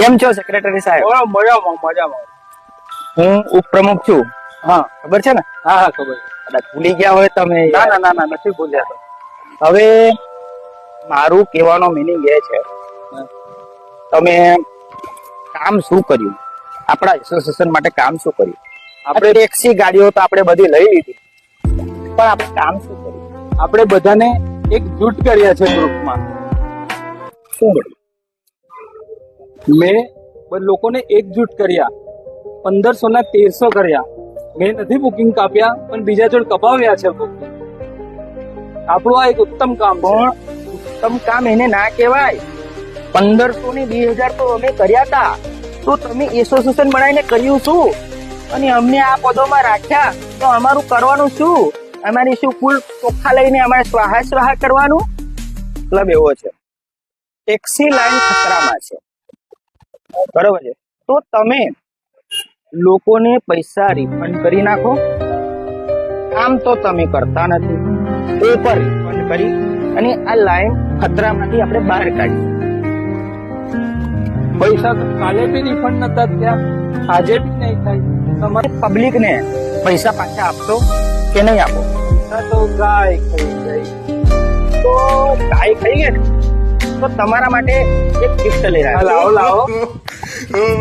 કેમ છો સેક્રેટરી સાહેબ? ઓ, મજામાં મજામાં. હું ઉપપ્રમુખ છું. હા. ખબર છે ને? હા હા ખબર કદાચ ભૂલી ગયા હોય તમે. ના ના ના ના નથી ભૂલ્યા તો. હવે મારું કહેવાનો મિનિંગ એ છે તમે કામ શું કર્યું? આપણા એસોસિએશન માટે કામ શું કર્યું? આપણે ટેક્સી ગાડીઓ તો આપણે બધી લઈ લીધી. પણ આપણે કામ શું કર્યું? આપણે બધાને એક જૂટ કર્યા છે ગ્રુપમાં. શું કર્યું? મેં લોકોને એકજૂટ કર્યા પંદરસો ના તેરસો કર્યા. મેં નથી બુકિંગ કાપ્યા, પણ બીજા જોડ કપાવ્યા છે. આપણું આ એક ઉત્તમ કામ પણ ઉત્તમ કામ એને ના કહેવાય. પંદરસો ને બે હજાર તો અમે કર્યા હતા તો તમે એસોસિએશન બનાવીને કર્યું શું? અને અમને આ પદોમાં રાખ્યા, તો અમારું કરવાનું શું? અમારી શું કુલ ચોખ્ખા લઈને અમારે સ્વાહા સ્વાહા કરવાનું? મતલબ એવો છે. ટેક્સી લાઈન ખતરામાં છે. બરોબર છે? તો તમે લોકોને પૈસા રિફંડ કરી નાખો. આમ તો તમે કરતા નથી. પેપર રિફંડ કરી અને આ લાઈન ખતરામાંથી આપણે બહાર કાઢી પૈસા કાલે બી રિફંડ નતા થયા. આજે બી નહીં થાય. તમારે પબ્લિક ને પૈસા પાછા આપશો કે નહીં આપો? તો ગાય ખાઈ જાય. તો ગાય ખાઈ ગયા? તો તમારા માટે એક ગિફ્ટ લઈ રહ્યા લાવો લાવો Oh,